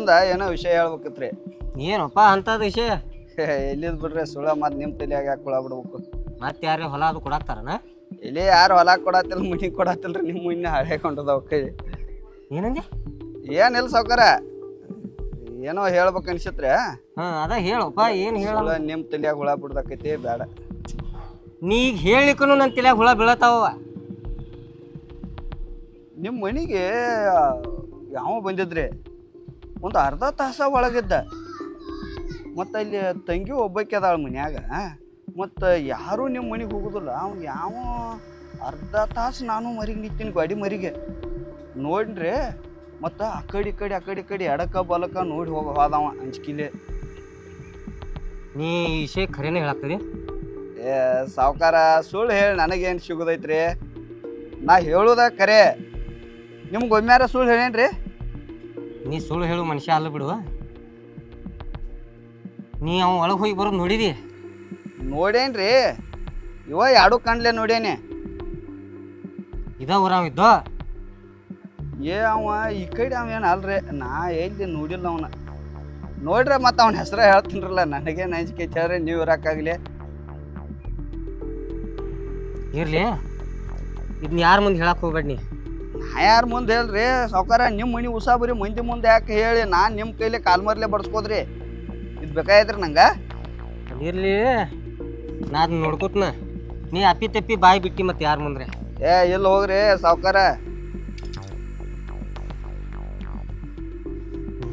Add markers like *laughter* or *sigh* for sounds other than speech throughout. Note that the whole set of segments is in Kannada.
ನಿಮ್ದೊಂದ ಏನೋ ವಿಷಯ ಹೇಳ್ಬೇಕಿತ್ರಿ. ಏನಪ್ಪ ಅಂತದ ವಿಷಯ? ಎಲ್ಲಿದ್ ಬಿಡ್ರಿ ಸುಳ ಮತ್ ನಿಮ್ ತಲಿಯಾಗ ಯಾಕೆ ಹುಳ ಬಿಡ್ಬೇಕು ಮತ್ತೆ ಯಾರ ಹೊಲ ಅದು ಕೊಡಾಕ್ತಾರನ ಇಲ್ಲಿ ಯಾರು ಹೊಲ ಕೊಡತ್ತಿಲ್ಲ ಮನಿ ಕೊಡತ್ತಿಲ್ರಿ ನಿಮ್ಮ ಮುನ್ನ ಹಳೆ ಕೊಂಡದವ್ ಕೈ. ಏನಂದೆ? ಏನಿಲ್ಲ ಸಾವ್ಕಾರ? ಏನೋ ಹೇಳ್ಬೇಕು ಅನ್ಸಿತ್ರಿ ಹಾ ಅದ ಹೇಳಪ್ಪ ಏನ್ ಹೇಳ? ಸುಳ ನಿಮ್ ತಲೆಯಾಗ ಹುಳ ಬಿಡ್ದಕೈತಿ ಬೇಡ ನೀಗ ಈಗ ಹೇಳಿಕನು ನನ್ನ ತಲೆಯಾಗ ಹುಳ ಬೀಳತಾವ ನಿಮ್ಮ ಮನಿಗೆ ಯಾವ ಬಂದಿದ್ರಿ? ಒಂದು ಅರ್ಧ ತಾಸ ಒಳಗಿದ್ದ. ಮತ್ತು ಅಲ್ಲಿ ತಂಗಿ ಒಬ್ಬಕ್ಕೆ ಅದಾಳ ಮನ್ಯಾಗ. ಮತ್ತು ಯಾರೂ ನಿಮ್ಮ ಮನೆಗೆ ಹೋಗುದಿಲ್ಲ. ಅವ್ನು ಯಾವ ಅರ್ಧ ತಾಸು ನಾನು ಮರಿಗೆ ನಿಂತೀನಿ ಗಾಡಿ ಮರಿಗೆ. ನೋಡ್ರಿ ಮತ್ತು ಆ ಕಡೆ ಈ ಕಡೆ ಆ ಕಡೆ ಈ ಕಡೆ ಎಡಕ್ಕ ಬಲಕ ನೋಡಿ ಹೋಗ ಹೋದವ ಅಂಜಿಕಿಲೆ. ನೀ ಈ ವಿಷಯ ಖರೇನೆ ಹೇಳಾಕ್ತದೆ ಏ ಸಾವುಕಾರ ಸುಳ್ಳು ಹೇಳಿ ನನಗೇನು ಸಿಗೋದೈತ್ರಿ? ನಾ ಹೇಳುದ ಕರೆ ನಿಮ್ಗೆ ಒಮ್ಮ್ಯಾರ ಸುಳ್ಳು ಹೇಳೇನ್ರಿ? ನೀ ಸುಳ್ಳು ಹೇಳು ಮನುಷ್ಯ ಅಲ್ಲ ಬಿಡು. ನೀ ಅವ ಒಳಗೆ ಹೋಗಿ ಬರೋದು ನೋಡಿದಿ? ನೋಡೇನ್ರಿ ಇವ ಯಾಡು ಕಾಣ್ಲೆ ನೋಡೇನೆ. ಇದ ಊರಾವ ಇದ್ದೋ? ಏ ಅವ ಈ ಕಡೆ ಅವ ಏನು ಅಲ್ರಿ ನಾ ಎಲ್ಲಿ ನೋಡಿಲ್ಲ ಅವನ. ನೋಡ್ರಿ ಮತ್ತೆ ಅವನ ಹೆಸರ ಹೇಳ್ತೀನಿರಲ್ಲ ನನಗೆ ಅಂಜಿಕೆ ಚಾರ ನೀವು ಇರಕ್ಕಾಗ್ಲಿ ಇರ್ಲಿ. ಇದನ್ನ ಯಾರ ಮುಂದೆ ಹೇಳಕ್ ಹೋಗ್ಬೇಡ ನಾ? ಯಾರ ಮುಂದೆ ಹೇಳ್ರಿ ಸಾವ್ಕಾರ ನಿಮ್ಮ ಮನೆ ಉಸಾಬರಿ ಮಂದಿ ಮುಂದೆ ಯಾಕೆ ಹೇಳಿ ನಾನು ನಿಮ್ಮ ಕೈಲಿ ಕಾಲ್ಮರ್ಲೆ ಬಡ್ಸ್ಕೋದ್ರಿ? ಇದು ಬೇಕಾಯ್ತ್ರಿ ನಂಗೆ? ಇರ್ಲಿ ನಾನು ನೋಡ್ಕೋತ್ನ. ನೀ ಅಪ್ಪಿ ತಪ್ಪಿ ಬಾಯಿ ಬಿಟ್ಟಿ ಮತ್ತೆ ಯಾರ ಮುಂದ್ರೆ? ಏ ಎಲ್ಲಿ ಹೋಗ್ರಿ ಸಾವ್ಕಾರ.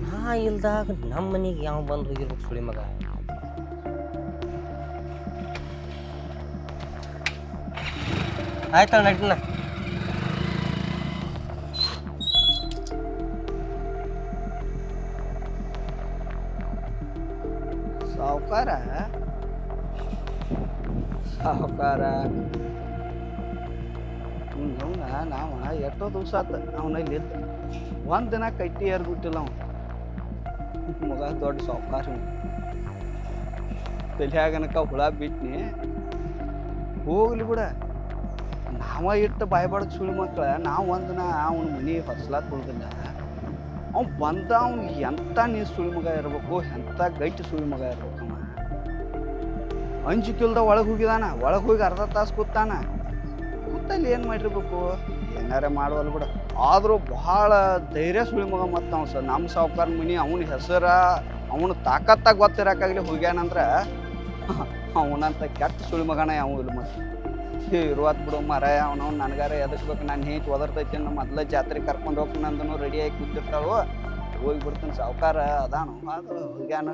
ನಾ ಇಲ್ದಾಗ ನಮ್ಮ ಮನೆಗೆ ಯಾವ ಬಂದು ಹೋಗಿರ್ಬೇಕು ಸುಳಿ ಮಗ. ಆಯ್ತಲ್ಲ ನಡಿನ ಸಾವ್ಕಾರ ಸಾಹುಕಾರ ಅವನ ನಾವ ಎಷ್ಟೋ ದಿವಸ ಆತ ಅವನ ಇಲ್ಲಿ ಇದ್ದ ಒಂದು ದಿನ ಕಟ್ಟಿ ಏರ್ಬಿಟ್ಟಿಲ್ಲ ಅವ ಮಗ ದೊಡ್ಡ ಸಾಹುಕಾರ ತಲೆಯಾಗನಕ ಹುಳ ಬಿಟ್ನಿ ಹೋಗ್ಲಿ ಬಿಡ ನಾವ ಇಟ್ಟು ಬಾಯ್ ಬಡ್ದು ಸುಳಿ ಮಕ್ಕಳ ನಾವು ಒಂದಿನ ಅವನ ಮನೆ ಹೊಸ್ಲಾ ತುಳ್ದಿಲ್ಲ ಅವ್ನು ಬಂದ ಅವ್ನು ಎಂಥ ನೀ ಸುಳಿ ಮಗ ಇರಬೇಕು ಎಂಥ ಗಟ್ಟಿ ಸುಳಿ ಮಗ ಇರ್ಬೇಕಮ್ಮ ಅಂಜಿಕಿಲ್ದ ಒಳಗೆ ಹೋಗಿದಾನ, ಒಳಗೆ ಹೋಗಿ ಅರ್ಧ ತಾಸು ಕೂತಾನ. ಕೂತಲ್ಲಿ ಏನು ಮಾಡಿರ್ಬೇಕು? ಏನಾರ ಮಾಡುವಲ್ಲ ಬಿಡ. ಆದರೂ ಭಾಳ ಧೈರ್ಯ ಸುಳಿ ಮಗ ಮತ್ತು ಅವ್ನು ಸರ್ ನಮ್ಮ ಸಾವುಕಾರ ಮನಿ ಅವನ ಹೆಸರ, ಅವನ ತಾಕತ್ತಾಗ ಗೊತ್ತಿರಕ್ಕಾಗಲಿ ಹೋಗ್ಯಾನಂದ್ರೆ ಅವನಂತ ಕೆಟ್ಟ ಸುಳಿ ಮಗನ ಯಾವ ಇಲ್ಲ ಮತ್ತೆ ಇರುವತ್ ಬಿಡು ಮರ ಅವನು ನನಗಾರ ಎದಕ್ಬೇಕು ನಾನು ಹೇಗೆ ಒದರ್ತೈತಿ ನಮ್ಮ ಮೊದಲ ಜಾತ್ರೆ ಕರ್ಕೊಂಡು ಹೋಗ್ತೀನಿ ಅಂದನು ರೆಡಿಯಾಗಿ ಕೂತಿರ್ತಾಳು ಹೋಗಿ ಬಿಡ್ತೀನಿ ಸಾವುಕಾರ, ಅದಾನು? ಅದು ಹೋಗ್ಯಾನ.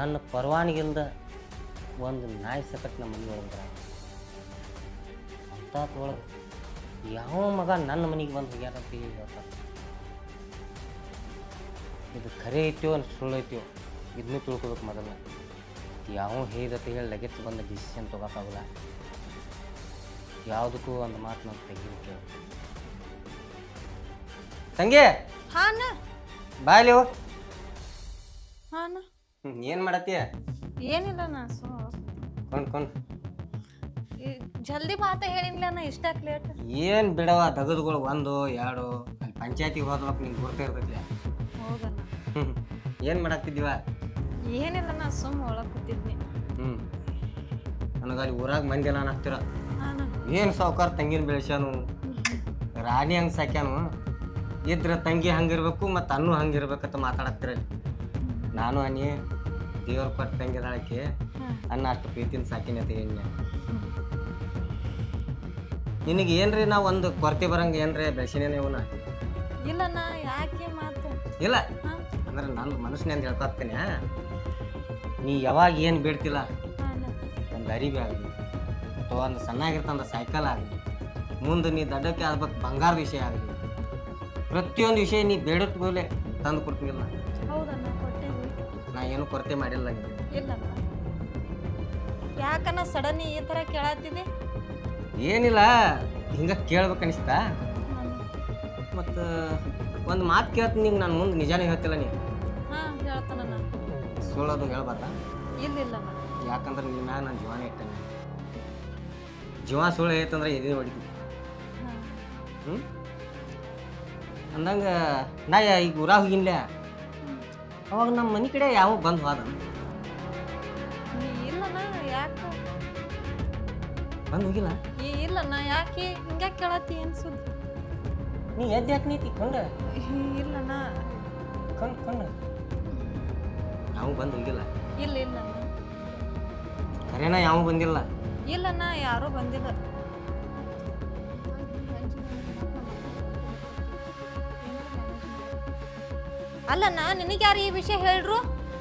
ನನ್ನ ಪರವಾನಗಿಲ್ದ ಒಂದು ನಾಯಿ ಸಕಟ್ ನಮ್ಮ ಮನೆ ಒಳಗೆ ಅಂತ ಒಳಗೆ ಯಾವ ಮಗ ನನ್ನ ಮನೆಗೆ ಬಂದು ಹೋಗ್ಯಾರಂತ ಹೇಳಿ ಹೇಳ್ತಾರೆ. ಇದು ಖರೆ ಐತ್ಯೋ ಸುಳ್ಳು ಐತ್ಯೋ ಇದನ್ನೂ ತಿಳ್ಕೊಬೇಕು ಮೊದಲು. ಯಾವ ಹೇಳಿದತ್ತ ಹೇಳಿ ಲಗೆತ್ ಬಂದ ಡಿಸಿಷನ್ ತೊಗೋಕ್ಕಾಗಲ್ಲ ಯಾವುದಕ್ಕೂ ಒಂದು ಮಾತು ನಾನು ತೆಗಿ ಕೇಳು. ತಂಗಿ! ಹಾನ? ಬಾಯ್ಲಿ ಹಾನ? ಏನು ಮಾಡತ್ತೀಯ? ಏನಿಲ್ಲ ನಾ ಸೊ ಕೊನ್ ಕೊಂಡ್ ಜಲ್ದಿ ಮಾತ ಹೇಳಿಲ್ಲ ನಾ ಇಷ್ಟ ಲೇಟ್ ಏನು ಬಿಡವ ತಗದುಗಳು ಒಂದು ಎರಡು ಅಲ್ಲಿ ಪಂಚಾಯತಿಗೆ ಹೋದ್ಬೇಕು ನಿಂಗೆ ಗುರ್ತ ಇರ್ತೈತಿ ಏನ್ ಏನು ಮಾಡಾಕ್ತಿದ್ದೀವ? ಏನಿಲ್ಲ ನಾ ಸುಮ್ ಒಳಗ್ ಕೂತಿದ್ನಿ. ಹ್ಮ್. ನನಗೆ ಅಲ್ಲಿ ಊರಾಗ ಮಂದಿ ಎಲ್ಲ ಹತ್ತಿರ ಏನ್ ಏನು ಸಾವುಕಾರ ತಂಗಿನ ಬೆಳೆಸ್ಯಾನು? ರಾಣಿ ಹಂಗ್ ಸಾಕ್ಯಾನು? ಇದ್ರ ತಂಗಿ ಹಂಗಿರ್ಬೇಕು ಮತ್ತು ಅನ್ನು ಹಂಗಿರ್ಬೇಕಂತ ಮಾತಾಡತ್ತೀರ ನಾನು ಅನಿ ದೇವ್ರ ಕೊಟ್ಟ ಹಾಕಿ ಅನ್ನ ಅಷ್ಟು ಪ್ರೀತಿನ ಸಾಕಿನ ಎಣ್ಣೆ ನಿನಗೆ ಏನ್ರಿ ನಾ ಒಂದು ಕೊರತೆ ಬರಂಗ ಏನ್ರಿ ಬೆಳೆಸಿನೇನೆ ಇವನ? ಇಲ್ಲ ನಾ ಯಾಕೆ ಮಾತು? ಇಲ್ಲ. ಅಂದ್ರೆ ನನ್ನ ಮನಸ್ಸಿನಿಂದ ಹೇಳ್ಕೊತೀನಿ. ನೀ ಯಾವಾಗ ಏನು ಬಿಡ್ತಿಲ್ಲ. ಒಂದು ಅರಿವಿ ಆಗಲಿ ಅಥವಾ ಒಂದು ಸಣ್ಣಾಗಿರ್ತಂದ ಸೈಕಲ್ ಆಗಲಿ ಮುಂದೆ ನೀ ದಡ್ಡಕ್ಕೆ ಆಗ್ಬೇಕು ಬಂಗಾರದ ವಿಷಯ ಆಗಲಿ ಪ್ರತಿಯೊಂದು ವಿಷಯ ನೀ ಬೇಡದ ಮೇಲೆ ತಂದು ಕೊಡ್ತೀನಿ ನಾನು ಏನು ಕೊರತೆ ಮಾಡಿಲ್ಲ ಇಲ್ಲಣ್ಣ ಯಾಕಣ್ಣ ಸಡನ್ ಈ ಥರ ಕೇಳತ್ತಿದೆ ಏನಿಲ್ಲ ಹಿಂಗೆ ಕೇಳ್ಬೇಕು ಅನಿಸ್ತಾ ಮತ್ತು ಒಂದು ಮಾತು ಕೇಳ್ತೀನಿ ನಿಂಗೆ ನಾನು ಮುಂದೆ ನಿಜಾನೇ ಹೇಳ್ತಿಲ್ಲ ನೀ. ಹಾ ಹೇಳ್ತಾನಣ್ಣ ಸುಳ್ಳೋದು ಹೇಳ್ಬಾರ್ದ? ಇಲ್ಲ ಯಾಕಂದ್ರೆ ನಿನ್ನ ಮ್ಯಾಗ ನಾನು ಜೀವನೇ ಇಟ್ಟೆ ಜೀವ ಸುಳ್ಳು ಐತಂದ್ರೆ ಎದೆ ಹೊಡಿತೀನಿ ಹ್ಞೂ ಅಂದಂಗೆ ನಾ ಈಗ ಊರಾಗ ಹೋಗಿನ್ಲೆ ಅವಾಗ ನಮ್ಮ ಮನೆ ಕಡೆ ಯಾವ ಬಂದ್ ಹೋದ ನೀ ಇಲ್ಲಣ್ಣ ಯಾಕೆ? ಬಂದು ಹೋಗಿಲ್ಲ? ಈ ನಾ ಯಾಕೆ? ಹಿಂಗ ಕೇಳತ್ತಿ ಏನು ಸುದ್ದಿ? ನೀ ಎದ್ದು ಯಾಕೆ ನೀತಿ? ಕೊಂಡ? ಇಲ್ಲಣ್ಣ ಕೊಂಡ್ ಕೊಂಡ. ಯಾವ ಬಂದು ಹೋಗಿಲ್ಲ. ಇಲ್ಲ ಇಲ್ಲಣ್ಣ ಕರೆನ ಯಾವ ಬಂದಿಲ್ಲ? ಇಲ್ಲಣ್ಣ ಯಾರೂ ಬಂದಿಲ್ಲ. ಅಲ್ಲಣ್ಣ ನಿನಗೆ ಯಾರು ಈ ವಿಷಯ ಹೇಳ್ರು?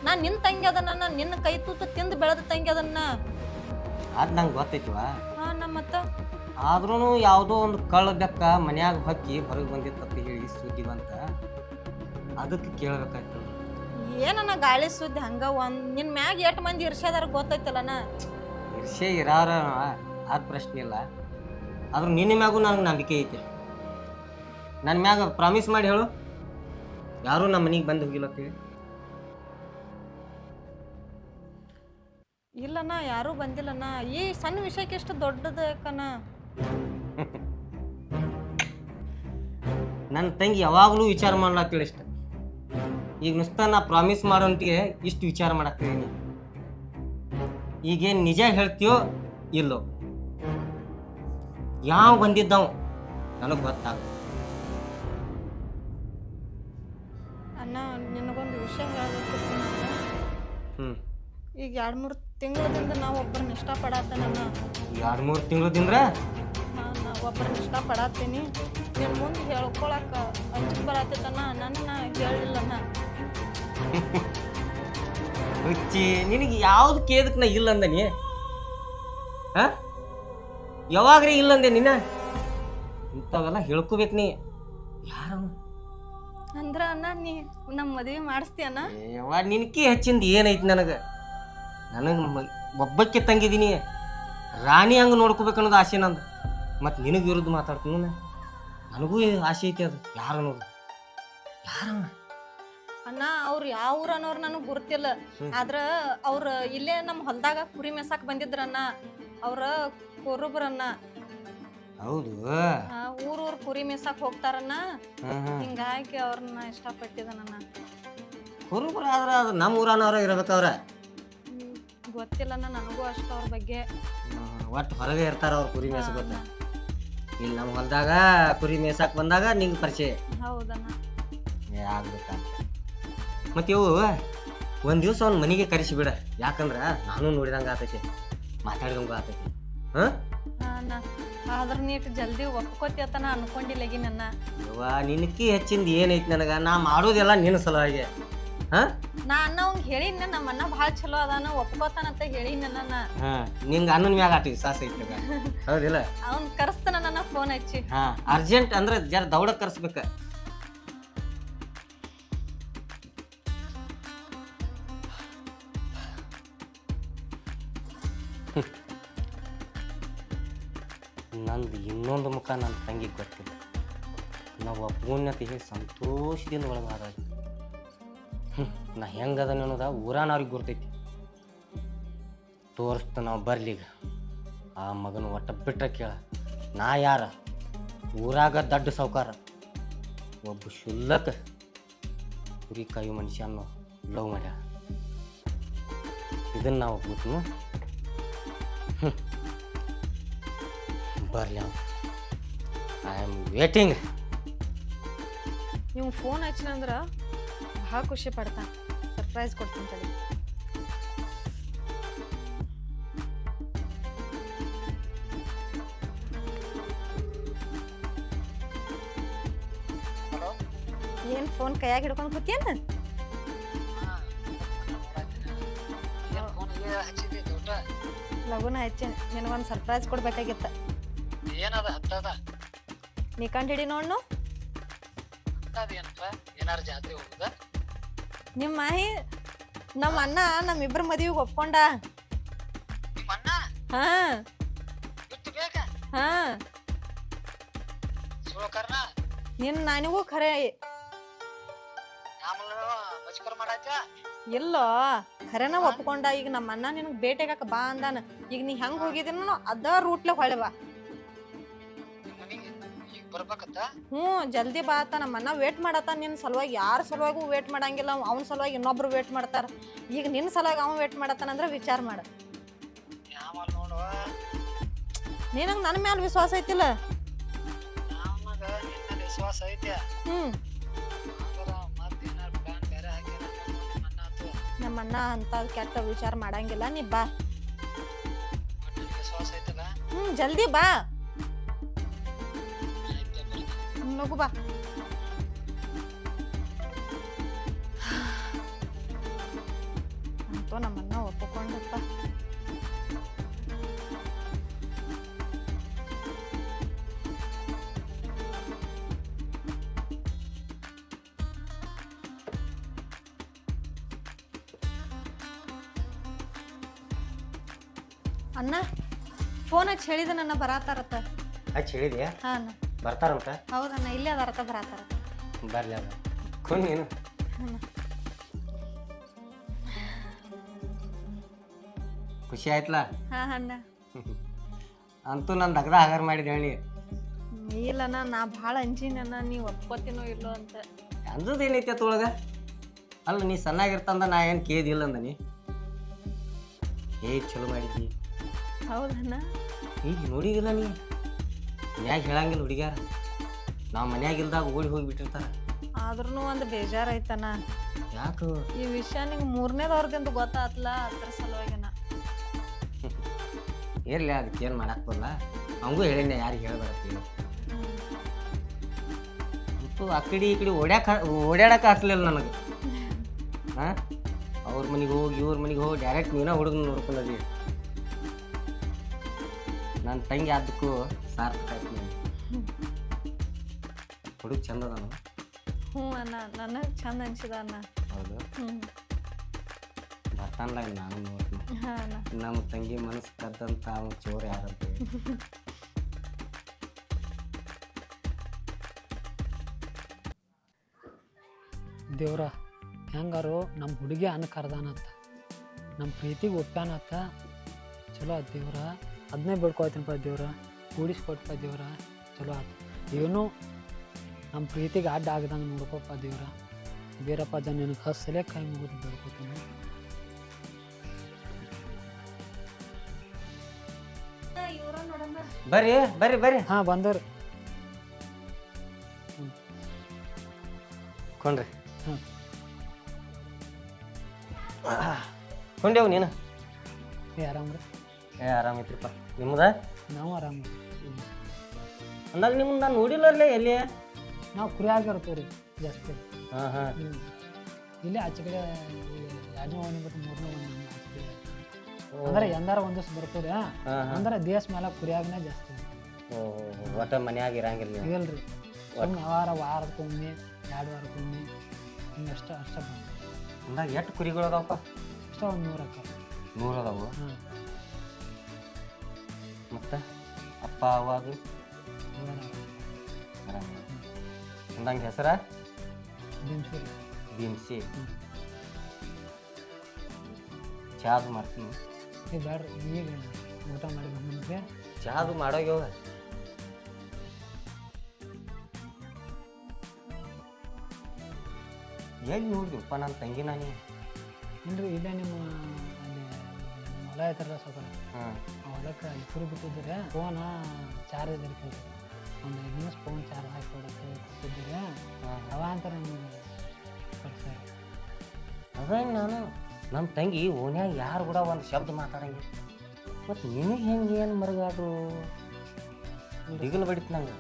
ನಾನು ನಿನ್ನ ತಂಗಿ ಅದನ್ನ ನಿನ್ನ ಕೈ ತೂತು ತಿಂದು ಬೆಳೆದ ತಂಗಿ ಅದನ್ನ. ಅದು ನಂಗೆ ಗೊತ್ತೈತಿವ ಹಾ ನಮ್ಮ ಮತ್ತ ಆದ್ರೂ ಯಾವುದೋ ಒಂದು ಕಳ್ಳ ಬೆಕ್ಕ ಮನ್ಯಾಗ ಹೊಕ್ಕಿ ಹೊರಗೆ ಬಂದಿತ್ತಂತ ಹೇಳಿ ಸುದ್ದಿ ಬಂತ. ಅದಕ್ಕೆ ಕೇಳಬೇಕಾಯ್ತು. ಏನನ್ನ ಗಾಳಿ ಸುದ್ದಿ ಹಂಗ ಒಂದ್ ನಿನ್ ಮ್ಯಾಗ ಎಷ್ಟು ಮಂದಿ ಇರ್ಸ್ಯಾದಾರ ಗೊತ್ತೈತಲ್ಲನ ಇರ್ಷೆ ಇರಾರ ಅದು ಪ್ರಶ್ನೆ ಇಲ್ಲ. ಆದ್ರೂ ನಿನ್ನ ಮ್ಯಾಗೂ ನನಗೆ ನಂಬಿಕೆ ಐತೆ. ನನ್ನ ಮ್ಯಾಗ ಪ್ರಾಮಿಸ್ ಮಾಡಿ ಹೇಳು. ಯಾರೂ ನಮ್ಮ ಮನೆಗೆ ಬಂದು ಹೋಗಿಲ್ಲ ಅಂತೇಳಿ. ಇಲ್ಲಣ್ಣ ಯಾರೂ ಬಂದಿಲ್ಲಣ್ಣ. ಈ ಸಣ್ಣ ವಿಷಯಕ್ಕೆ ಎಷ್ಟು ದೊಡ್ಡದು ಯಾಕಣ್ಣ? ನನ್ನ ತಂಗಿ ಯಾವಾಗಲೂ ವಿಚಾರ ಮಾಡ್ಲಾಕ್ತಿಳಿ ಇಷ್ಟ ಈಗ ನುಸ್ತ ನಾ ಪ್ರಾಮಿಸ್ ಮಾಡೋಂತಿಗೆ ಇಷ್ಟು ವಿಚಾರ ಮಾಡಾಕ್ತಿದ್ದೀನಿ ಈಗೇನು ನಿಜ ಹೇಳ್ತೀಯೋ ಇಲ್ಲೋ? ಯಾವ ಬಂದಿದ್ದವು ನನಗೆ ಗೊತ್ತಾಗ ಈಗ ಎರಡು ಮೂರು ತಿಂಗಳದಿಂದ ನಾವು ಒಬ್ಬರನ್ನ ಇಷ್ಟಪಡತ್ತೇನಣ್ಣ ಎರಡು ಮೂರು ತಿಂಗಳದಿಂದ? ನಾನು ಒಬ್ಬರನ್ನ ಇಷ್ಟಪಡತ್ತೀನಿ ನಿನ್ನ ಮುಂದೆ ಹೇಳ್ಕೊಳಕ ಅಂಜಿಕೆ ಬರತ್ತೈತಣ್ಣ ನನ್ನ ಹೇಳಿಲ್ಲಣ್ಣ *laughs* ಹುಚ್ಚಿ ನಿನಗೆ ಯಾವ್ದು ಕೇದಕ್ಕೆ ನಾ? ಇಲ್ಲ ಅಂದನಿ ಹಾ? ಯಾವಾಗ್ರಿ ಇಲ್ಲ ಅಂದೆ ನಿನ್ನ? ಇಂಥವೆಲ್ಲ ಹೇಳ್ಕೋಬೇಕು ನೀ. ಯಾರು ಅಂದ್ರ ಅಣ್ಣ ನೀ ನಮ್ಮ ಮದುವೆ ಮಾಡಿಸ್ತೀಯಣ್ಣ ಯವ್ವ ನಿನಕಿ ಹೆಚ್ಚಿಂದ ಏನೈತಿ ನನಗೆ? ನನಗೆ ಒಬ್ಬಕ್ಕೆ ತಂಗಿದ್ದೀನಿ ರಾಣಿ ಹಂಗೆ ನೋಡ್ಕೋಬೇಕು ಅನ್ನೋದು ಆಸೆ ನಂದು. ಮತ್ತು ನಿನಗೆ ವಿರುದ್ಧ ಮಾತಾಡ್ತೀನಿ. ನನಗೂ ಆಸೆ ಐತಿ ಅದು. ಯಾರು ಅನ್ನೋದು? ಯಾರವ ಅಣ್ಣ ಅವ್ರು ಯಾವ ಊರ ಅನ್ನೋರು ನನಗೆ ಗುರ್ತಿಲ್ಲ ಆದ್ರೆ ಅವ್ರ ಇಲ್ಲೇ ನಮ್ಮ ಹೊಲ್ದಾಗ ಕುರಿ ಮೇಸಾಕ್ ಬಂದಿದ್ರಣ್ಣ ಅವ್ರ ಕುರುಬ್ರನ್ನ ಹೌದು. ಆ, ಊರ್ ಊರ್ ಕುರಿ ಮೇಸಾಕ್ ಹೋಗ್ತಾರಣ್ಣ. ಹಿಂಗಾಗಿ ಅವ್ರನ್ನ ಇಷ್ಟಪಟ್ಟಿದನಣ್ಣ ಕುರುಬರು ಆದ್ರೆ ಅದು ನಮ್ಮ ಊರನವ್ರ ಇರ್ಬೇಕವ್ರ. ಹ್ಮ್, ಗೊತ್ತಿಲ್ಲಣ್ಣ ನನಗೂ ಅಷ್ಟು ಅವ್ರ ಬಗ್ಗೆ. ಒಟ್ಟು ಹೊರಗೆ ಇರ್ತಾರ ಅವ್ರ ಕುರಿ ಮೇಯ್ಸ್ಕೊತ ಇಲ್ಲಿ ನಮ್ಮ ಹೊಲದಾಗ ಕುರಿ ಮೇಯ್ಸಾಕ್ ಬಂದಾಗ ನಿಂಗೆ ಪರಿಚಯ. ಹೌದಣ್ಣ. ಏ ಆಗ್ಬೇಕಂತ. ಮತ್ತೆ ಇವು ಒಂದು ದಿವಸ ಅವ್ನ ಮನೆಗೆ ಕರೆಸಿ ಬಿಡ. ಯಾಕಂದ್ರೆ ನಾನು ನೋಡಿದಂಗೆ ಆತೈತಿ ಮಾತಾಡಿದಂಗೆ ಆತೈತಿ. ಹಾಂ? ಆದ್ರ ನೀಟ್ ಜಲ್ದಿ ನಾ ಅನ್ಕೊಂಡಿಲ್ಲಗಿ ನನ್ನ ಅವ್ವ ನಿನಕಿ ಹೆಚ್ಚಿಂದ ಏನೈತಿ ನನಗೆ? ನಾ ಮಾಡೋದೆಲ್ಲ ನಿನ್ನ ಸಲುವಾಗಿ. ಹಾಂ? ನಾ ಅಣ್ಣ ಅವ್ನ್ ಹೇಳಿನ ನಮ್ಮ ಅಣ್ಣ ಭಾಳ ಚಲೋ ಅದಾನ ಒಪ್ಕೋತಾನಂತ ಹೇಳಿನ ನನ್ನ. ಹಾಂ ನಿಂಗೆ ಅನ್ನನ ಮ್ಯಾಗ ಆಟ ವಿಶ್ವಾಸ ಐತಿ ಹೌದಿಲ್ಲ? ಅವ್ನ್ ಕರೆಸ್ತಾನ ನನ್ನ ಫೋನ್ ಹಚ್ಚಿ. ಹಾಂ ಅರ್ಜೆಂಟ್ ಅಂದ್ರೆ ಜರ ದೌಡ ಕರ್ಸ್ಬೇಕು. ನಂದು ಇನ್ನೊಂದು ಮುಖ ನನ್ನ ತಂಗಿಗೆ ಗೊತ್ತಿಲ್ಲ. ನಾವು ಅಪೂರ್ಣತೆಗೆ ಸಂತೋಷದಿಂದ ಒಳಗಾದ ನಾ ಅನ್ನೋದು ಅನ್ನೋದ ಊರಾನವ್ರಿಗೆ ಗುರ್ತೈತಿ. ತೋರಿಸ್ತ ನಾವು ಬರ್ಲಿಗ ಆ ಮಗನ ಒಟ್ಟ ಬಿಟ್ರೆ ಕೇಳ. ನಾ ಯಾರ? ಊರಾಗ ದಡ್ಡ ಸಾವ್ಕಾರ. ಒಬ್ಬ ಶುಲ್ಲಕ ಕುರಿ ಮನುಷ್ಯ ಅನ್ನೋ ಲವ್ ಮಾಡ್ಯ ಇದನ್ನ ನಾವು ಒಪ್ಬಿಟ್ನು. ಬರ್ಲಿ ಅವ. ಐ ಆಮ್ ವೇಟಿಂಗ್ ನೀವು ಫೋನ್ ಹಚ್ಚಿನ ಅಂದ್ರೆ ಭಾಳ ಖುಷಿ ಪಡ್ತಾನ. ಸರ್ಪ್ರೈಸ್ ಕೊಡ್ತೀನಿ ಏನು ಫೋನ್ ಕೈಯಾಗ ಹಿಡ್ಕೊಂಡು ಕೂತಿಯನ್ನ ಲಗುನ ಹಚ್ಚಿ ನಿನಗೊಂದು ಸರ್ಪ್ರೈಸ್ ಕೊಡ್ಬೇಕಾಗಿತ್ತ. ಏನದ ಹತ್ತದ? ನೀ ಕಂಡು ಹಿಡಿ ನೋಡ್ನು ಏನಾರ ಜಾತ್ರೆ ಹೋಗುದಾ? ನಿಮ್ಮ ಮಾಹಿ ನಮ್ಮ ಅಣ್ಣ ನಮ್ಮಿಬ್ಬರ ಮದುವೆಗೆ ಒಪ್ಕೊಂಡ? ನಿಮ್ಮ ಅಣ್ಣ? ಹಾ. ಬಿಟ್ಟು ಬೇಕ ಹಾ. ಸುಳ್ಕರ್ನ ನಿನ್ ನನಗೂ ಖರೆ. ಆಮೇಲೆ ಎಲ್ಲೋ ಖರೇನ ಒಪ್ಕೊಂಡ. ಈಗ ನಮ್ಮ ಅಣ್ಣ ನಿನಗೆ ಭೇಟಿಯಾಗಕ್ಕೆ ಬಾ ಅಂದಾನ. ಈಗ ನೀ ಹೆಂಗ್ ಹೋಗಿದ್ದೀನೋ ಅದ ರೂಟ್ಲೆ ಹೊಳೆ ಬಾ. ಬರ್ಬೇಕತ್ತ? ಹ್ಞೂ ಜಲ್ದಿ ಬಾ ಆತ ನಮ್ಮ ಅಣ್ಣ ವೇಟ್ ಮಾಡತ್ತ. ನಿನ್ನ ಸಲುವಾಗಿ ಯಾರ ಸಲುವಾಗೂ ವೇಟ್ ಮಾಡಂಗಿಲ್ಲ. ಅವ್ನ ಸಲುವಾಗಿ ಇನ್ನೊಬ್ರು ವೇಟ್ ಮಾಡ್ತಾರ. ಈಗ ನಿನ್ನ ಸಲುವಾಗಿ ಅವನ್ ವೇಟ್ ಮಾಡತ್ತಾನಂದ್ರೆ ವಿಚಾರ ಮಾಡ. ಆಮೇಲೆ ನೋಡು ನಿನಗೆ ನನ್ನ ಮ್ಯಾಲ ವಿಶ್ವಾಸ ಐತಿಲ್ಲ? ನಮಗ ನಿನ್ನ ವಿಶ್ವಾಸ ಐತೆ. ಹ್ಞೂ. ಆದ್ರ ಮತ್ತೆ ಏನಾರ ಪ್ಲಾನ್ ಬೇರೆ ಹಾಕ್ಯಾರ ನಿಮ್ಮ ನಮ್ಮ ಅಣ್ಣ ಅಂತ ಕೆಟ್ಟ ವಿಚಾರ ಮಾಡಂಗಿಲ್ಲ. ನೀ ಬಾ. ಹ್ಮ್ ನನಗೆ ವಿಶ್ವಾಸ ಐತಲ್ಲ? ಹ್ಞೂ ಜಲ್ದಿ ಬಾ. ಲಗು ಬಾ. ಅಂತೂ ನಮ್ಮನ್ನ ಒಪ್ಪಿಕೊಂಡಪ್ಪ. ಅಣ್ಣ ಫೋನ್ ಹಚ್ಚಿ ಹೇಳಿದ ನನ್ನ ಬರಾತಾರತ್ತ ಹಚ್ಚಿ ಹೇಳಿದ್ಯಾ? ಹಾ ಅಣ್ಣ. ಬರ್ತಾರಂತ ಹೌದಣ್ಣ ಇಲ್ಲೇ ಅದಾರತ್ತ ಬರತ್ತಾರ. ಬರ್ಲಿ ಅದ ಕೊಂಡ್ ನೀನು. ಖುಷಿ ಆಯ್ತಲ್ಲ? ಹಾ ಅಣ್ಣ. ಅಂತೂ ನಾನು ದಗ್ದ ಹಗಾರ ಮಾಡಿದೆ ಹೇಳಿ. ಇಲ್ಲಣ್ಣ ನಾ ಭಾಳ ಅಂಜಿನಣ್ಣ ನೀವು ಒಪ್ಕೋತೀನೋ ಇಲ್ಲೋ ಅಂತ. ಅಂದದ್ದು ಏನೈತೆ ಅತ್ತೊಳಗ ಅಲ್ಲ ನೀ ಸಣ್ಣಾಗಿರ್ತಂದ ನಾ ಏನು ಕೇದಿಲ್ಲ ಅಂದ ನೀ ಏ ಚಲೋ ಮಾಡಿದ್ದಿ ಹೌದಣ್ಣ ಈಗ ನೋಡಿದಿಲ್ಲ ನೀ? ಮನ್ಯಾಗ ಹೇಳಂಗಿಲ್ಲ ಹುಡುಗ್ಯಾರ. ನಾವು ಮನ್ಯಾಗ ಇಲ್ದಾಗ ಓಡಿ ಹೋಗಿಬಿಟ್ಟಿರ್ತಾರ ಆದ್ರೂ ಒಂದು ಐತನ ಯಾಕ? ಈ ವಿಷಯ ನಿಂಗೆ ಮೂರನೇದವ್ರದಿಂದ ಗೊತ್ತಾತ್ಲ ಅದ್ರ ಸಲುವಾಗಿನ. *laughs* ಇರ್ಲಿ ಅದಕ್ಕೆ ಏನು ಮಾಡಕ್ ಬರಲ್ಲ. ಅವಂಗೂ ಹೇಳಿನ ಯಾರಿಗೆ ಹೇಳ್ಬೇಡತ್ತೀನಿ ಅಂತೂ ಆ ಕಡೆ ಈ ಕಡೆ ಓಡ್ಯಾಕ ಓಡ್ಯಾಡಕ್ಕೆ ಆಗ್ಲಿಲ್ಲ ನನಗೆ. *laughs* ಹಾಂ? ಅವ್ರ ಮನೆಗೆ ಹೋಗಿ ಇವ್ರ ಮನೆಗೆ ಹೋಗಿ ಡೈರೆಕ್ಟ್ ನೀನ ಹುಡುಗನ ನೋಡ್ಕೊಂಡದಿ ನನ್ನ ತಂಗಿ ಅದಕ್ಕೂ ಸಾರ್ಥಕ ಆಯ್ತು ನನಗೆ ಹುಡುಗ ಚಂದ ಅದಾನ? ಹ್ಞೂ ಅಣ್ಣ ನನಗೆ ಚಂದ ಅನ್ಸಿದ ಅಣ್ಣ. ಹೌದು? ಹ್ಞೂ ಬರ್ತಾನಲ್ಲ ನಾನು ನೋಡ್ತೀನಿ. ಹಾಂ ಅಣ್ಣ. ನಮ್ಮ ತಂಗಿ ಮನಸ್ಸು ಕದ್ದಂತ ಅವನು ಚೋರ್ ಯಾರಂತ ಹೇಳಿ. ದೇವ್ರ ಹೆಂಗಾರು ನಮ್ಮ ಹುಡುಗಿ ಅನ್ನ ಕರ್ದಾನತ್ತ ನಮ್ಮ ಪ್ರೀತಿಗೆ ಒಪ್ಪ್ಯಾನತ್ತ ಚಲೋ ಆತ್ ದೇವ್ರ. ಅದನ್ನೇ ಬೇಡ್ಕೊಳ್ತೀನಪ್ಪ ದೇವ್ರ. ಕೂಡಿಸ್ಕೊಟ್ಪ ದೇವ್ರ. ಚಲೋ ಆಯ್ತು ಏನೂ ನಮ್ಮ ಪ್ರೀತಿಗೆ ಅಡ್ಡ ಆಗದಂಗೆ ನೋಡ್ಕೊಪ್ಪ ದೇವ್ರ. ಬೇರಪ್ಪ ಜನ ನಿನಗೆ ಹಸಲೇ ಕೈ ಮುಗಿದು ಬಿಡ್ಕೊತೀನಿ ಬರ್ರಿ ಬರ್ರಿ ಬರ್ರಿ. ಹಾಂ ಬಂದವ್ರಿ ಕೊಂಡ್ರಿ. ಹ್ಮ್. ಕೊಂಡೇವು ನೀನು? ಏ ಆರಾಮ್ರಿ ಏ ಆರಾಮೈತ್ರಿಪ್ಪ ನಿಮ್ದ? ನಾವು ಆರಾಮ ಅಂದಾಗ ನಿಮ್ಮನ್ನ ನಾನು ನೋಡಿಲ್ಲರ್ಲೆ ಎಲ್ಲಿ? ನಾವು ಕುರಿಯಾಗಿರ್ತೀವಿ ರೀ ಜಾಸ್ತಿ. ಹಾಂ ಹಾಂ. ಇಲ್ಲಿ ಇಲ್ಲೇ ಆಚೆ ಕಡೆ ಎರಡನೇ ಓಣಿ ಬಿಟ್ಟು ಮೂರನೇ ಓಣಿ ಆಚೆ ಕಡೆ ಅಂದ್ರೆ ಎಂದಾರ ಒಂದಿವ್ಸ ಬರ್ತೀರಿ ಹಾಂ ಹಾಂ. ಅಂದ್ರೆ ದೇಶ ಮೇಲೆ ಕುರಿಯಾಗನೇ ಜಾಸ್ತಿ. ಓ ಒಟ್ಟ ಮನ್ಯಾಗ ಇರಂಗಿಲ್ಲ ನೀವು? ಇಲ್ರಿ ಸುಮ್ಮನೆ ವಾರ ವಾರಕ್ಕೊಮ್ಮೆ ಎರಡು ವಾರಕ್ಕೊಮ್ಮೆ ಹಿಂಗೆ ಅಷ್ಟ ಅಷ್ಟ ಬಂದು ಅಂದಾಗ ಎಷ್ಟು ಕುರಿಗಳು ಅದಾವಪ್ಪ? ಅಷ್ಟ ಒಂದು ನೂರು ಅಕ್ಕ. ನೂರು ಅದಾವು? ಹಾಂ ಮತ್ತೆ ಅಪ್ಪ ಅವ್ವ ನಂಗೆ ಹೆಸರ? ದಿನಸೂರಿ ಚಾದ ಮಾಡ್ತೀನಿ. ಊಟ ಮಾಡಿ ಚಾದು ಮಾಡೋಗ್ಯವ ಎಲ್ಲಿ ನೋಡಿದಪ್ಪ ನನ್ನ ತಂಗಿ ನಾನು? ಇಲ್ಲ ಇಲ್ಲೇ ನಿಮ್ಮ ಹೊಲ ಐತಾರಲ್ಲ ಸ್ವಲ್ಪ ಹಾಂ ಆ ಹೊಲಕ್ಕೆ ಇಬ್ಬರು ಬಿಟ್ಟಿದ್ದೀರಿ ಫೋನ ಚಾರ್ಜ್ ಇದ್ರಿ ಒಂದು ಇನ್ನೂ ಫೋನ್ ಚಾರ್ಜ್ ಹಾಕಿ ಕೊಡಕ್ಕೆ ಕೊಟ್ಟಿದ್ದೀರಿ ಅವ ಅಂತ ನಿಮ್ಗೆ ಕೊಡ್ತಾರೆ. ಅದ ನಾನು ನಮ್ಮ ತಂಗಿ ಓನ್ಯಾಗ ಯಾರು ಕೂಡ ಒಂದು ಶಬ್ದ ಮಾತಾಡಂಗಿಲ್ಲ. ಮತ್ತು ನಿನಗೆ ಹೆಂಗೆ ಏನು ಮರಗಾಡು ದಿಗಲ್ ಬಡಿತು ನಂಗೆ.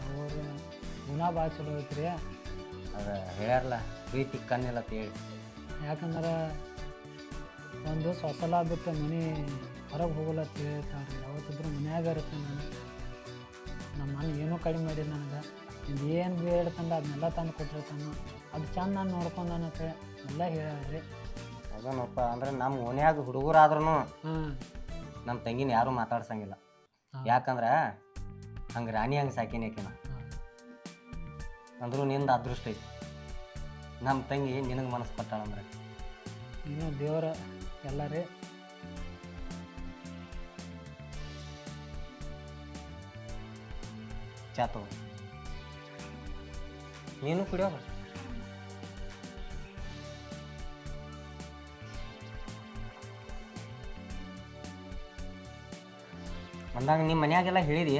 ಅವರು ಗುಣ ಭಾಳ ಚಲೋ ಐತ್ರಿ. ಅದ ಹೇಳ್ಯಾರಲ್ಲ ಪ್ರೀತಿ ಕಣ್ಣಿಲ್ಲ ಅಂತ ಹೇಳಿ. ಯಾಕಂದ್ರೆ ಒಂದು ಸೊಸಲ ಬಿಟ್ಟು ಮನೆ ಹೊರಗೆ ಹೋಗಲ್ಲ ಅಂತ ಹೇಳ್ತಾಳ್ರಿ ಯಾವತ್ತಿದ್ರು ಮನ್ಯಾಗ ಇರುತ್ತೆ ನಾನು. ನಮ್ಮ ಮನೆ ಏನೂ ಕಡಿಮೆ ಮಾಡಿಲ್ಲ ನನಗೆ. ಇದು ಏನು ಬೇಡ್ತಂದ ಅದನ್ನೆಲ್ಲ ತಂದು ಕೊಟ್ಟಿರ್ತಾನೆ ಅದು ಚಂದ ನಾನು ನೋಡ್ಕೊಂಡಾನತ್ತೆ ಎಲ್ಲ ಹೇಳ್ರಿ ಅದನ್ನಪ್ಪ ಅಂದ್ರೆ ನಮ್ಮ ಓನ್ಯಾಗ ಹುಡುಗರಾದ್ರೂ ಹಾಂ. ನಮ್ಮ ತಂಗಿನ ಯಾರೂ ಮಾತಾಡ್ಸಂಗಿಲ್ಲ. ಯಾಕಂದ್ರೆ ಹಂಗೆ ರಾಣಿ ಹಂಗೆ ಸಾಕಿನಿ ಆಕಿನ. ಅಂದ್ರೂ ನಿಂದ ಅದೃಷ್ಟ ಐತಿ. ನಮ್ಮ ತಂಗಿ ನಿನಗೆ ಮನಸ್ಸು ಕೊಟ್ಟಾಳಂದ್ರೆ. ಇನ್ನು ದೇವರ ಎಲ್ಲ ರೀ ಚಾತು ನೀನು ಕುಡಿಯೋಗ ಅಂದಾಗ ನಿಮ್ಮ ಮನ್ಯಾಗೆಲ್ಲ ಹೇಳಿದಿ?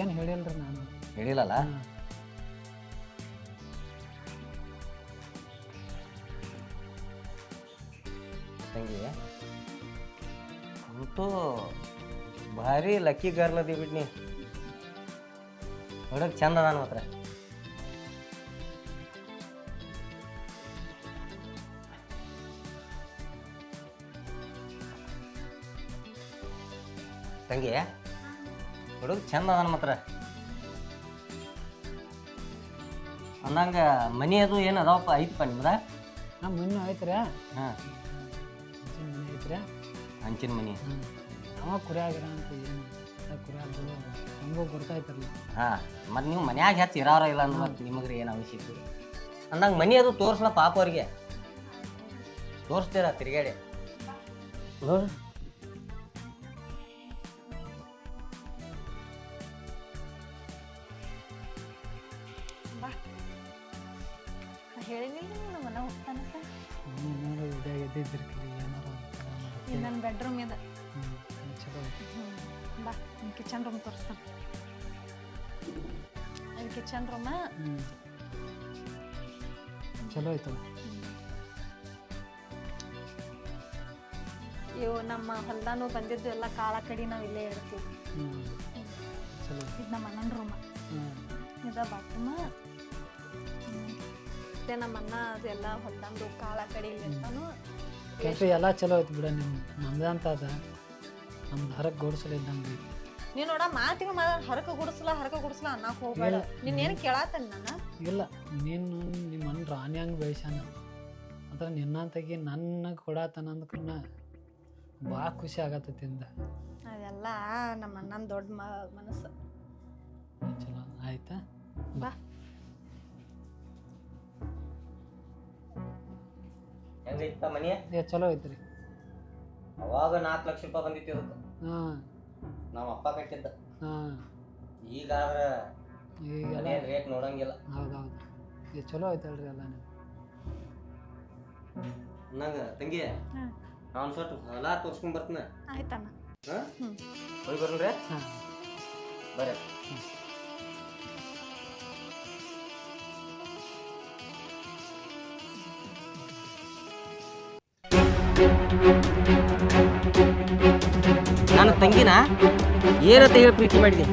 ಏನು ಹೇಳಿಲ್ರಿ ನಾನು? ಹೇಳಿಲ್ಲಲ್ಲ? ತಂಗಿ. ಅಂತೂ ಭಾರಿ ಲಕ್ಕಿ ಗರ್ಲ್ ಅದಿ ಬಿಡ್ನಿ ನೋಡಕ್ ಚಂದ ಅದಾನ ಮಾತ್ರ. ತಂಗಿ ಹುಡುಗ ಚಂದ ಅದಾನ ಮಾತ್ರ. ಅಂದಂಗ ಮನಿ ಅದು ಏನು ಅದಾವಪ್ಪ? ಐತಪ್ಪ ನಿಮ್ದ? ನಮ್ಮ ಮನೆ ಐತ್ರ. ಹಾಂ. ಐತ್ರಿ ಹಂಚಿನ ಮನಿ. ಅವ ಆಗಿರ ಅಂತ ಏನು? ಕುರಿಯಾಗ್ಗಳು ಬರ್ತಾ ಗೊತ್ತಾಯ್ತಿರಲ್ಲ ಹಾ ಮತ್ತು ನೀವು ಮನ್ಯಾಗ ಹೆಚ್ಚು ಇರೋರ ಇಲ್ಲ ಅಂದ್ರೆ ಮತ್ತೆ ನಿಮಗೆ ಏನು ಅವಶ್ಯಕತೆ ಅಂದಂಗೆ ಮನಿ ಅದು ತೋರಿಸ್ಲ ಪಾಪ ಅವ್ರಿಗೆ. ತೋರಿಸ್ತೀರ ತಿರುಗಾಡಿ ಹೇಳಿ ಹೇಳಿನಿಲ್ಲ ನಮ್ಮ ಮನೆ ಹೋಗ್ತಾನಂತ. ಸರ್ ಏನಾರು ಇದು ನನ್ನ ಬೆಡ್ರೂಮ್ ಇದೆ. ಚಲೋ. ಬಾ ಕಿಚನ್ ರೂಮ್ ತೋರಿಸ್ತಾನೆ. ಇದು ಕಿಚನ್ ರೂಮ ಚಲೋ ಐತಲ್ಲ ಇವು ನಮ್ಮ ಹೊಲ್ದಾನು ಬಂದಿದ್ದು ಎಲ್ಲ ಕಾಳ ಕಡಿ ನಾವು ಇಲ್ಲೇ ಐತಿ ಇದು ನಮ್ಮ ಅಣ್ಣನ ರೂಮ ಇದ ಬಾತ್ರೂಮ ಮತ್ತೆ ನಮ್ಮ ಅಣ್ಣ ಅದೆಲ್ಲ ಹೊಲ್ದಂದು ಕಾಳ ಕಡಿ ಕೆಲ್ಸ ಎಲ್ಲ ಚಲೋ ಐತಿ ಬಿಡ ನಿಮ್ಮ ನಮ್ದಂತ ಅದ. ನಮ್ದು ಹರಕ್ ಗೋಡ್ಸಲು ಇದ್ದಂಗೆ ಐತಿ ನೋಡ ಮಾತಿಗೆ ಮಾಡ ಹರಕ ಗುಡಿಸ್ಲ ಹರಕ ಗುಡಿಸ್ಲ ಅನ್ನಕ್ ಹೋಗ್ಬೇಡ. ನಿನ್ ಏನ್ ಕೇಳಾತೇನ್ ನಾನು? ಇಲ್ಲ. ನೀನು ನಿಮ್ಮ ಮನೆ ರಾಣಿ ಹಂಗೆ ಬೆಳೆಸ್ಯಾನ ಅದ್ರ ನಿನ್ನಂತಾಗಿ ನನ್ನ ಕೊಡಾತನ ಅಂದ್ಕನ್ನ ಭಾಳ ಖುಷಿ ಆಗತ್ತೈತಿ ತಿಂದ ಅದೆಲ್ಲ ನಮ್ಮ ಅಣ್ಣನ ದೊಡ್ಡ ಮನಸ್ಸು. ಚಲೋ. ಆಯ್ತಾ? ಬಾ. ಹೆಂಗೈತ ಮನಿ ಏ ಚಲೋ ಐತ್ರಿ. ಅವಾಗ ನಾಲ್ಕು ಲಕ್ಷ ರೂಪಾಯಿ ಬಂದಿತ್ತು ಇವತ್ತು. ಹಾಂ. ನಮ್ಮ ಅಪ್ಪ ಕಟ್ಟಿದ್ದ. ಹಾಂ. ಈಗ ಆದ್ರೆ ಈಗ ಅದೇನು ರೇಟ್ ನೋಡಂಗಿಲ್ಲ. ಹೌದೌದು. ಏ ಚಲೋ ಐತಲ್ರಿ ಎಲ್ಲ ನೀವು. ನಂಗೆ ತಂಗಿ ಹ್ಮ್. ನಾನು ಸ್ವಲ್ಪ ಹೊಲ ತೋರ್ಸ್ಕೊಂಡ್ ಬರ್ತೀನಿ. ಆಯ್ತಣ್ಣ ಹಾಂ. ಹೋಗಿ ಬರ್ಲ್ರಿ ಹಾಂ. ಬರ್ರಿ. ತಂಗಿನ ಏನಂತ ಹೇಳಿ ಪ್ರೀತಿ ಮಾಡಿದೆ.